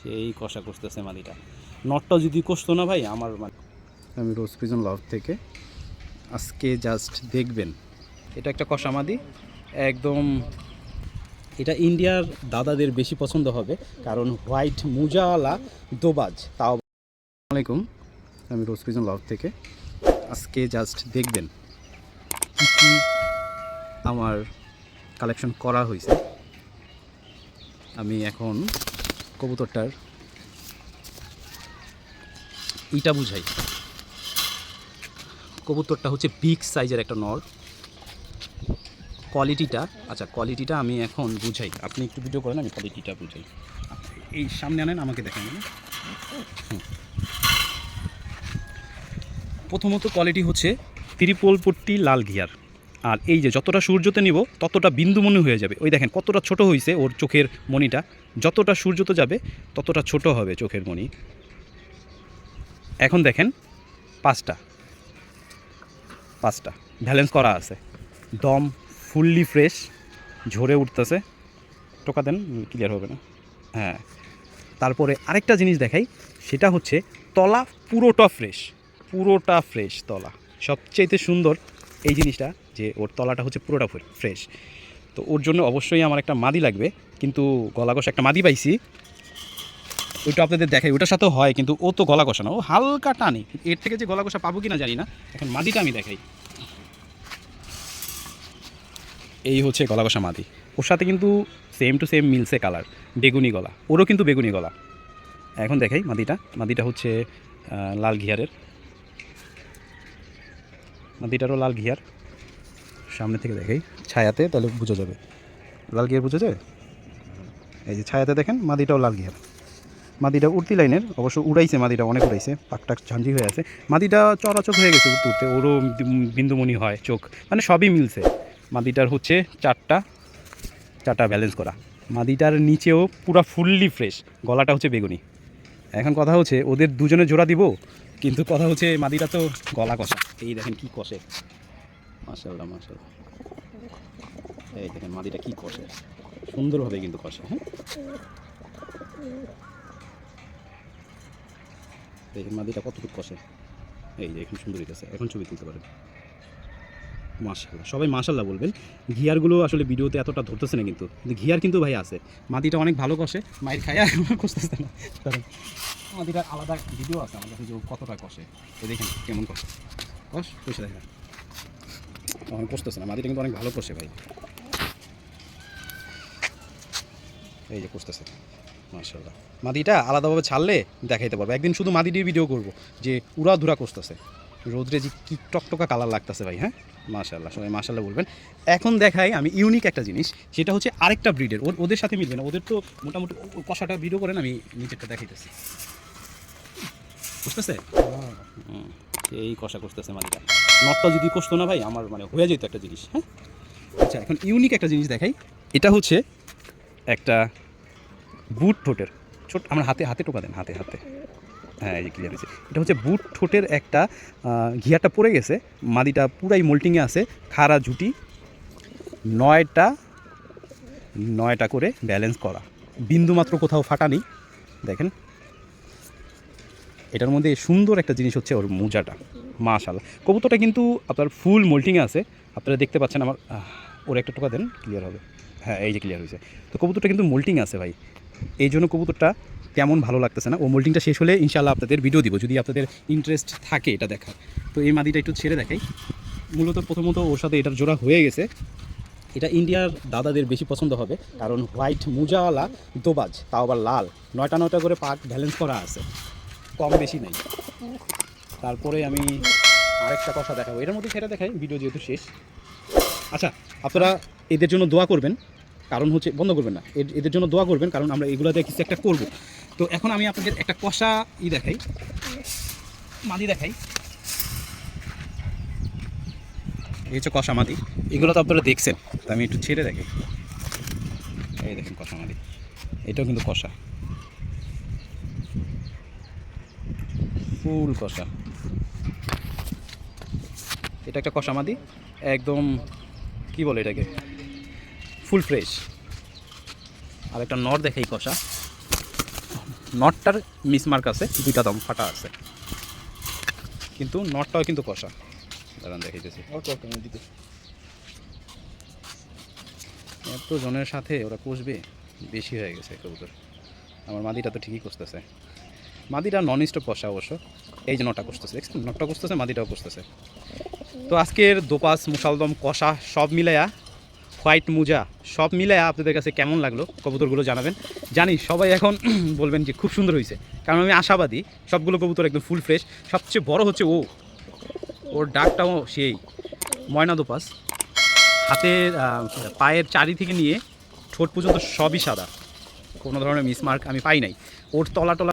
সেই কষা কষতেছে মাদিটা নটটা যদি কষতো না ভাই, আমার মানে আমি রোজ প্রিজন লাভ থেকে। আজকে জাস্ট দেখবেন। এটা একটা কষা মাদি একদম এটা ইন্ডিয়ার দাদাদের বেশি পছন্দ হবে, কারণ হোয়াইট মুজাওয়ালা দোবাজ। তাও আলাইকুম, আমি রোজ প্রিজন লাভ থেকে। আজকে জাস্ট দেখবেন কী কী আমার কালেকশন করা হয়েছে। আমি এখন কবুতরটার। ইটা বুঝাই। কবুতরটা হচ্ছে বিগ সাইজের একটা নর। কোয়ালিটিটা আচ্ছা কোয়ালিটিটা আমি এখন বুঝাই। আপনি একটু ভিডিও করেন, আমি কোয়ালিটিটা বুঝাই। এই সামনে আনেন, আমাকে দেখেন। প্রথমত কোয়ালিটি হচ্ছে ত্রিপল পট্টি লাল ঘিয়ার। আর এই যে যতটা সূর্যতে নিব, ততটা বিন্দুমণি হয়ে যাবে। ওই দেখেন কতটা ছোট হয়েছে ওর চোখের মণিটা। যতটা সূর্যতে যাবে, ততটা ছোট হবে চোখের মণি। এখন দেখেন, পাঁচটা। পাঁচটা। ব্যালেন্স করা আছে। দম ফুললি ফ্রেশ, ঝরে উঠতেছে। টোকা দেন, ক্লিয়ার হবে না। হ্যাঁ। তারপরে আরেকটা জিনিস দেখাই, সেটা হচ্ছে, তলা পুরোটা ফ্রেশ। পুরোটা ফ্রেশ তলা। সবচেয়েতে সুন্দর এই জিনিসটা যে ওর তলাটা হচ্ছে পুরোটা ফ্রেশ তো ওর জন্য অবশ্যই আমার একটা মাদি লাগবে, কিন্তু গলা কষা একটা মাদি পাইছি। ওইটা আপনাদের দেখাই, ওটার সাথেও হয়, কিন্তু ও তো গলা কষা না, ও হালকা টানে। এর থেকে যে গলা কষা পাবো কি না জানি না, এখন মাদিটা আমি দেখাই। এই হচ্ছে গলা কষা মাদি। ওর সাথে কিন্তু সেম টু সেম মিলছে কালার বেগুনি গলা। ওরও কিন্তু বেগুনি গলা। এখন দেখাই মাদিটা মাদিটা হচ্ছে লাল ঘিয়ারের। মাদিটারও লাল ঘিয়ার সামনে থেকে দেখাই। ছায়াতে তাহলে বুঝা যাবে। লাল গিয়ার বুঝা যায় এই যে ছায়াতে দেখেন, মাদিটাও লাল গিয়ার। মাদিটা উড়তি লাইনের, অবশ্য উড়াইছে মাদিটা, অনেক উড়াইছে। পাকটাক ঝাঞ্ঝি হয়ে আছে। মাদিটা চড়াচক হয়ে গেছে উঠতে উঠতে ওরও বিন্দুমণি হয় চোখ। মানে সবই মিলছে। মাদিটার হচ্ছে চারটা চারটা ব্যালেন্স করা। মাদিটার নিচেও পুরা ফুললি ফ্রেশ। গলাটা হচ্ছে বেগুনি। এখন কথা হচ্ছে ওদের দুজনে জোড়া দিব, কিন্তু কথা হচ্ছে মাদিটা তো গলা কষা। এই দেখেন কি কষে। মাশাল্লাহ মাশাল্লাহ এই দেখেন মাদিটা কি কষে। সুন্দরভাবে কিন্তু কষে হ্যাঁ? দেখেন মাদিটা কতটুকু কষে। এই যে, এখন সুন্দর হইতেছে। এখন ছবি তুলতে পারেন। মাশাল্লাহ সবাই মাশাল্লাহ বলবেন। ঘিয়ারগুলো আসলে ভিডিওতে এতটা ধরতেছে না কিন্তু। কিন্তু ঘিয়ার কিন্তু ভাই আছে। মাটিটা অনেক ভালো কষে, মায়ের খায় আর কষতেছে না। কারণ মাদিটার আলাদা ভিডিও আছে আমার কাছে কতটা কষে এই দেখেন কেমন কষে। কষ, কষে দেখা। তখন কষতেছে না, মাটিটা কিন্তু অনেক ভালো কষে ভাই। এই যে কষতেছে মাশাল্লাহ মাদিটা আলাদাভাবে ছাড়লে দেখাইতে পারব। একদিন শুধু মাদিটির ভিডিও করব, যে উড়া ধুরা কষতেছে। রোদ্রে যে কি টকটকা কালার লাগতেছে ভাই হ্যাঁ? মাশাল্লাহ সবাই মাশাল্লাহ বলবেন। এখন দেখাই আমি ইউনিক একটা জিনিস, সেটা হচ্ছে আরেকটা ব্রিডের ওর ওদের সাথে মিলবে না, ওদের তো মোটামুটি কষাটা ভিডিও করেন, আমি নিচেরটা দেখাইতেছি। বুঝতেছে? এই কষা করতেছে মালিকা নটটা যদি কষতো না ভাই, আমার মানে হয়ে যেত একটা জিনিস হ্যাঁ? আচ্ছা এখন ইউনিক একটা জিনিস দেখাই। এটা হচ্ছে একটা বুট ঠোঁটের। ছোট আমার হাতে হাতে টোকা দেন, হাতে হাতে। হ্যাঁ এই যে ক্লিয়ার হয়েছে। এটা হচ্ছে বুট ঠোঁটের একটা ঘিয়াটা পড়ে গেছে, মাদিটা পুরাই মোল্টিংয়ে আছে, খাড়া ঝুটি, নয়টা নয়টা করে ব্যালেন্স করা। বিন্দু মাত্র কোথাও ফাটা নেই, দেখেন। এটার মধ্যে সুন্দর একটা জিনিস হচ্ছে ওর মোজাটা মাশাল্লাহ কবুতরটা কিন্তু আপনার ফুল মোল্টিংয়ে আছে, আপনারা দেখতে পাচ্ছেন আমার ওর একটা টোকা দেন ক্লিয়ার হবে। হ্যাঁ এই যে ক্লিয়ার হয়েছে। তো কবুতরটা কিন্তু মোল্টিং আছে ভাই। এই জন্য কবুতরটা তেমন ভালো লাগতেছে না। ও মোল্ডিংটা শেষ হলে ইনশাল্লাহ আপনাদের ভিডিও দিব, যদি আপনাদের ইন্টারেস্ট থাকে এটা দেখার। তো এই মাদিটা একটু ছেড়ে দেখাই। মূলত প্রথমত ওর সাথে এটার জোড়া হয়ে গেছে। এটা ইন্ডিয়ার দাদাদের বেশি পছন্দ হবে, কারণ হোয়াইট মুজাওয়ালা দোবাজ, তাও আবার লাল। নয়টা নয়টা করে পাক ব্যালেন্স করা আছে, কম বেশি নেই। তারপরে আমি আরেকটা কথা দেখাবো। এটার মধ্যে সেটা দেখাই ভিডিও যেহেতু শেষ। আচ্ছা আপনারা এদের জন্য দোয়া করবেন, কারণ হচ্ছে বন্ধ করবেন না। এদের জন্য দোয়া করবেন, কারণ আমরা এগুলো কিছু একটা করব। তো এখন আমি আপনাদের একটা কষা ই দেখাই। মাদি দেখাই। এই হচ্ছে কষা মাদি। এগুলো তো আপনারা দেখছেন, তো আমি একটু ছেড়ে দেখি এই দেখেন কষা মাদি। এটাও কিন্তু কষা। ফুল কষা। এটা একটা কষা মাদি। একদম, কি বলে এটাকে? Full fresh. আর একটা নর দেখাই কষা। নটটার মিসমার্ক আছে দুইটা দম ফাটা আছে। কিন্তু নটটাও কিন্তু কষা। দাঁড়ান ওকে এত জনের সাথে ওরা কষবে? বেশি হয়ে গেছে কবুতর। আমার মাদিটা তো ঠিকই কষতেছে। মাদিটা নন স্টপ কষা অবশ্য। এই যে নটা কষতেছে দেখছেন? নটটা কষতেছে মাদিটাও কষতেছে। তো আজকের দোপাস মুসালদম কষা সব মিলায়া হোয়াইট মুজা, সব মিলায়া আপনাদের কাছে কেমন লাগল? কবুতরগুলো জানাবেন। জানি সবাই এখন বলবেন যে খুব সুন্দর হয়েছে কারণ আমি আশাবাদী সবগুলো কবুতর একদম ফুল ফ্রেশ সবচেয়ে বড় হচ্ছে ও। ওর ডাকটাও সেই, ময়না দোপাস। হাতের পায়ের চারি থেকে নিয়ে ঠোঁট পর্যন্ত সবই সাদা। কোনো ধরনের মিসমার্ক আমি পাই নাই। ওর তলা টলা